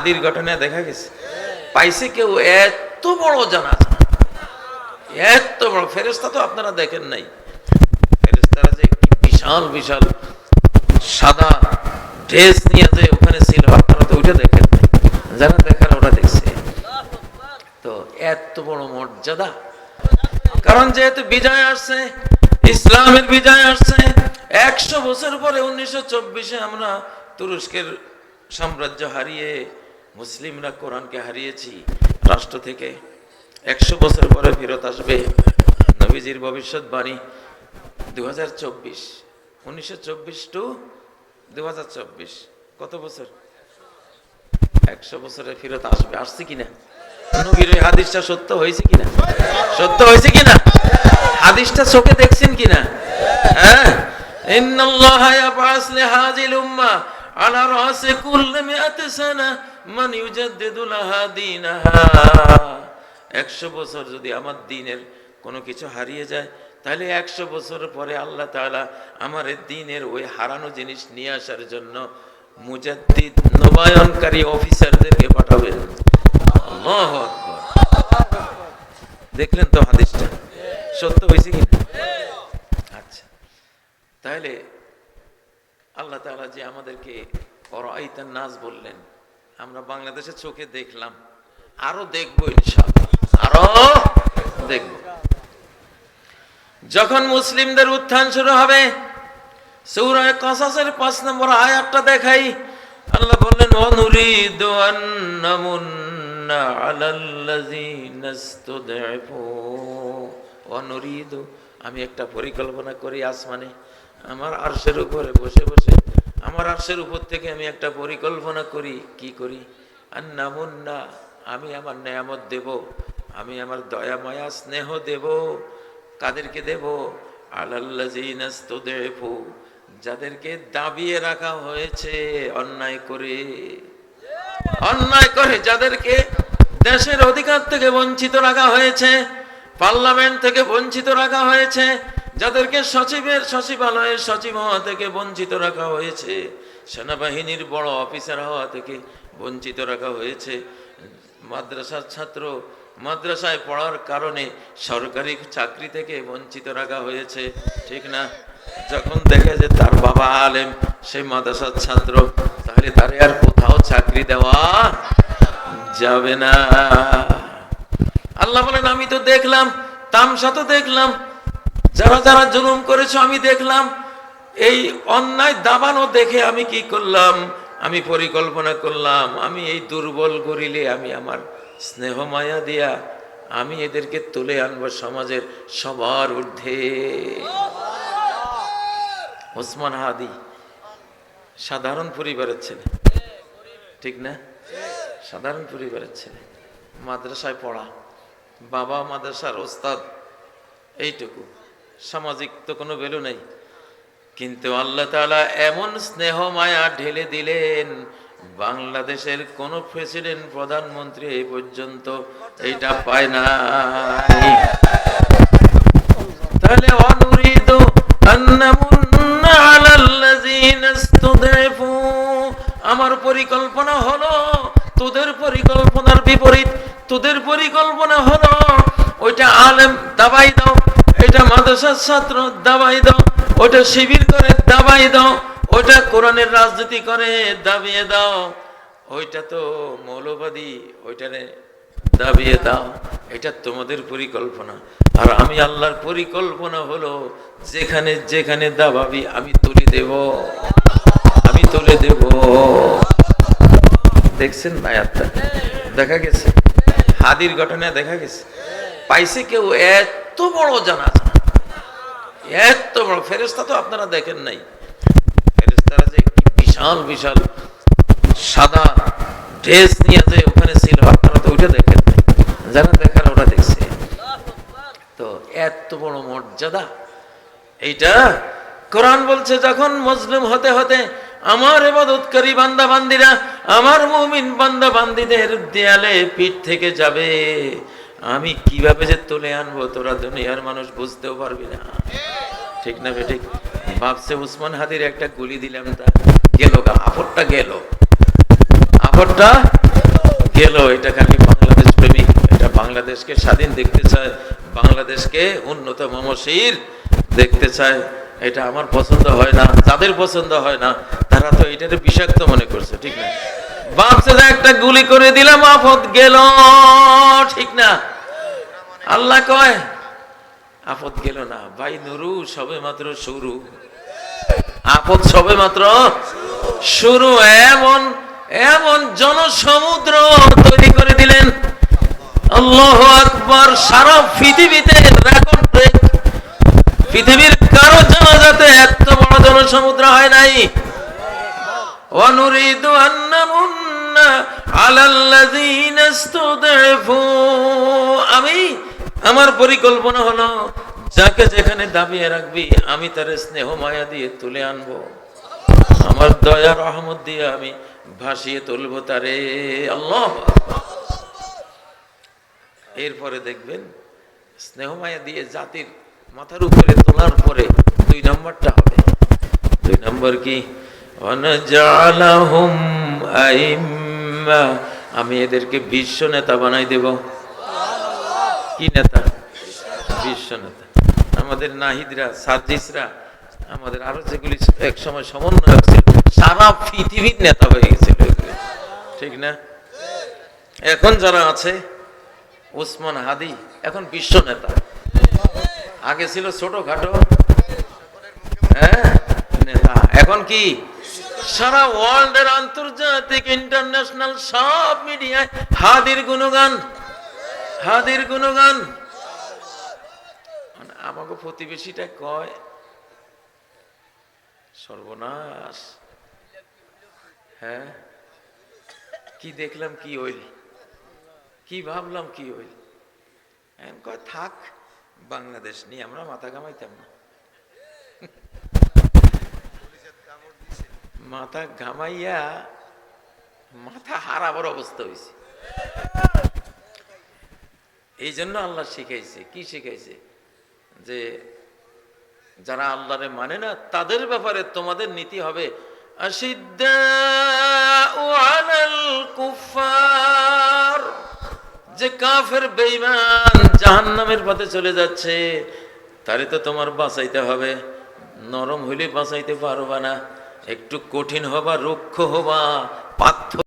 হাদির ঘটনা দেখা গেছে। পাইছে কেউ এত বড় জানা এত বড়। ফেরেস্তা তো আপনারা দেখেন নাই। ফেরেস্তারা যে বিশাল বিশাল সাদা ড্রেস নিয়ে যে ওখানে ছিল, আপনারা তো ওইটা দেখেন নাই। যারা দেখার ওরা দেখছে। তো এত বড় মর্যাদা। কারণ যেহেতু বিজয় আসছে, ইসলামের বিজয় আসছে, একশো বছর পরে উনিশশো চব্বিশে আমরা তুরস্কের সাম্রাজ্য হারিয়ে মুসলিমরা কোরআনকে হারিয়েছি। রাষ্ট্র থেকে একশো বছর পরে ফেরত আসবে নবীজির ভবিষ্যৎবাণী দু হাজার চব্বিশ। উনিশশো চব্বিশ টু দু হাজার চব্বিশ। কত বছর? একশো বছরে ফেরত আসবে। আসছে কিনা? নবীর ওই হাদিসটা সত্য হয়েছে কিনা? সত্য হয়েছে কিনা? হাদিসটা চোখে দেখছেন কিনা? হ্যাঁ? আলা রাসি কুল্লি মিআতি সানা, মান ইউজাদ্দিদু লাহা দীনাহা। 100 বছর যদি আমার দিনের কোনো কিছু হারিয়ে যায়, তাহলে একশো বছর পরে আল্লাহ তাআলা আমার দিনের ওই হারানো জিনিস নিয়ে আসার জন্য মুজাদ্দিদ নবায়নকারী অফিসারদেরকে পাঠাবেন। দেখলেন তো হাদিসটা? সত্য হয়েছে কি আচ্ছা। তাহলে আল্লাহ তাআলা যে আমাদেরকে অরাইতান নাজ বললেন, আমরা বাংলাদেশের চোখে দেখলাম, আরও দেখব ইনশাআল্লাহ, আরও দেখব। যখন মুসলিমদের উত্থান শুরু হবে, সূরায়ে কসাসের পাঁচ নম্বর আয়াতটা দেখাই, আল্লাহ বললেন অনুরিদু অনুরিদু আমি একটা পরিকল্পনা করি আসমানে আমার আরশের উপরে বসে বসে, আমার আরশের উপর থেকে আমি একটা পরিকল্পনা করি, কি করি? আন্নামুন্না আমি আমার নেয়ামত দেব, আমি আমার দয়া, মায়া, স্নেহ দেব, কাদেরকে দেব? ইসতুদঈফু যাদেরকে দাবিয়ে রাখা হয়েছে অন্যায় করে। অন্যায় করে, যাদেরকে দেশের অধিকার থেকে বঞ্চিত রাখা হয়েছে, পার্লামেন্ট থেকে বঞ্চিত রাখা হয়েছে যাদেরকে সচিবের সচিবালয়ের সচিব হওয়া থেকে বঞ্চিত রাখা হয়েছে, সেনাবাহিনীর বড় অফিসার হওয়া থেকে বঞ্চিত রাখা হয়েছে। মাদ্রাসার ছাত্র মাদ্রাসায় পড়ার কারণে সরকারি চাকরি থেকে বঞ্চিত রাখা হয়েছে, ঠিক না? যখন দেখে যে তার বাবা আলেম, সেই মাদ্রাসার ছাত্র, তাহলে তারে আর কোথাও চাকরি দেওয়া যাবে না। আল্লাহ বলেন, আমি তো দেখলাম, তামসা তো দেখলাম যারা যারা জুলুম করেছ, আমি দেখলাম, এই অন্যায় দাবানো দেখে আমি কি করলাম? আমি পরিকল্পনা করলাম, আমি এই দুর্বল গরিলে আমি আমার স্নেহ মায়া দিয়া আমি এদেরকে তুলে আনব সমাজের সবার ঊর্ধ্বে। ওসমান হাদি, সাধারণ পরিবারের ছেলে। ঠিক না? সাধারণ পরিবারের ছেলে। মাদ্রাসায় পড়া। বাবা মাদ্রাসার ওস্তাদ, এইটুকু। সামাজিক তো কোনো ভ্যালু নেই। কিন্তু আল্লাহ তাআলা এমন স্নেহ মায়া ঢেলে দিলেন, বাংলাদেশের কোন প্রেসিডেন্ট, প্রধানমন্ত্রী এই পর্যন্ত এইটা পায় না তাহলে অনুরিদু আমার পরিকল্পনা হলো, তোদের পরিকল্পনার বিপরীত, তোদের পরিকল্পনা হলো, ওইটা আলেম দাবাই দাও এটা মাদ্রাসার ছাত্র, দাবাই দাও। ওটা শিবির করে, দাবাই দাও। ওটা কোরআনের রাজনীতি করে, দাবিয়ে দাও। ওইটা তো মৌলবাদী, ওইটারে দাবিয়ে দাও। এটা তোমাদের পরিকল্পনা। আর আমি আল্লাহর পরিকল্পনা হলো, যেখানে যেখানে দাবাবি, আমি তুলে দেব। আমি তুলে দেব। দেখছেন আয়াতটা দেখা গেছে? হাদির ঘটনা দেখা গেছে? পাইছে কেউ, এত বড় জানা এত বড়। ফেরেস্তা তো আপনারা দেখেন নাই। ফেরেস্তারা যে কি বিশাল বিশাল সাদা ড্রেস নিয়ে যে ওখানে ছিল, আপনারা তো ওইটা দেখেন নাই। যারা দেখার ওরা দেখছে। তো এত বড় মর্যাদা। এইটা কোরআন বলছে, যখন মুসলিম হতে হতে আমার এবাদতকারী বান্দা বান্দিরা আমার মুমিন বান্দা বান্দিদের দেয়ালে পিঠ থেকে যাবে। আমি কীভাবে যে তুলে আনব, তোরা দুনিয়ার মানুষ বুঝতেও পারবি না। ঠিক না বে, ঠিক? ভাবছে উসমান হাদির একটা গুলি দিলাম, তা গেল গা আপরটা গেল। আপরটা গেল, এটা খালি বাংলাদেশ প্রেমিক, এটা বাংলাদেশকে স্বাধীন দেখতে চায়, বাংলাদেশকে উন্নত মমশির দেখতে চায়। এটা আমার পছন্দ হয় না, যাদের পছন্দ হয় না, তারা তো এটাকে বিষাক্ত মনে করছে, ঠিক না? ভাবছে যে একটা গুলি করে দিলাম আপদ গেল। ঠিক না? আল্লাহ কয় আপদ গেল না। ভাই নুরু, সবে মাত্র শুরু। আপদ সবে মাত্র শুরু। এমন এমন জনসমুদ্র তৈরি করে দিলেন। আল্লাহ আকবর, সারা পৃথিবীতে রেকর্ড পৃথিবীর কারও জানাজাতে এত বড় জনসমুদ্র হয় নাই। ونريد أن نمن على الذين استضعفوا আমি আমার পরিকল্পনা হলো যাকে যেখানে দাবিয়ে রাখবি আমি তার স্নেহ মায়া দিয়ে তুলে আনবো আমার দয়া রহমত দিয়ে আমি ভাসিয়ে তুলবো তারে আল্লাহ এরপরে দেখবেন স্নেহ মায়া দিয়ে জাতির মাথার উপরে তোলার পরে দুই নম্বরটা হবে দুই নম্বর কি আমি এদেরকে বিশ্ব নেতা বানাই দেব। কি নেতা? বিশ্ব নেতা। আমাদের নাহিদরা সাজিসরা আমাদের আরও যেগুলি এক সময় সমন্বয়ক ছিল, সারা পৃথিবীর নেতা হয়ে গেছিল। ঠিক না? এখন যারা আছে, উসমান হাদি, এখন বিশ্ব নেতা। আগে ছিল ছোটখাটো হ্যাঁ নেতা। এখন কি? সারা ওয়ার্ল্ডের আন্তর্জাতিক ইন্টারন্যাশনাল সব মিডিয়ায় হাদির গুণগান হাদির গুণগান। মানে আমাকে প্রতিবেশীটা কয়, সর্বনাশ। হ্যাঁ? কি দেখলাম, কি হইল? কি ভাবলাম, কি এখন কয়, থাক, বাংলাদেশ নিয়ে আমরা মাথা ঘামাইতাম না। মাথা ঘামাইয়া মাথা হারাবার অবস্থা হয়েছে এই জন্য আল্লাহ শিখাইছে, কি শিখাইছে? যে যারা আল্লাহরে মানে না, তাদের ব্যাপারে তোমাদের নীতি হবে যে কাফের বেঈমান জাহান্নামের পথে চলে যাচ্ছে, তারে তো তোমার বাঁচাইতে হবে। নরম হইলে বাঁচাইতে পারবা না। একটু কঠিন হবা রুক্ষ হবা পাথর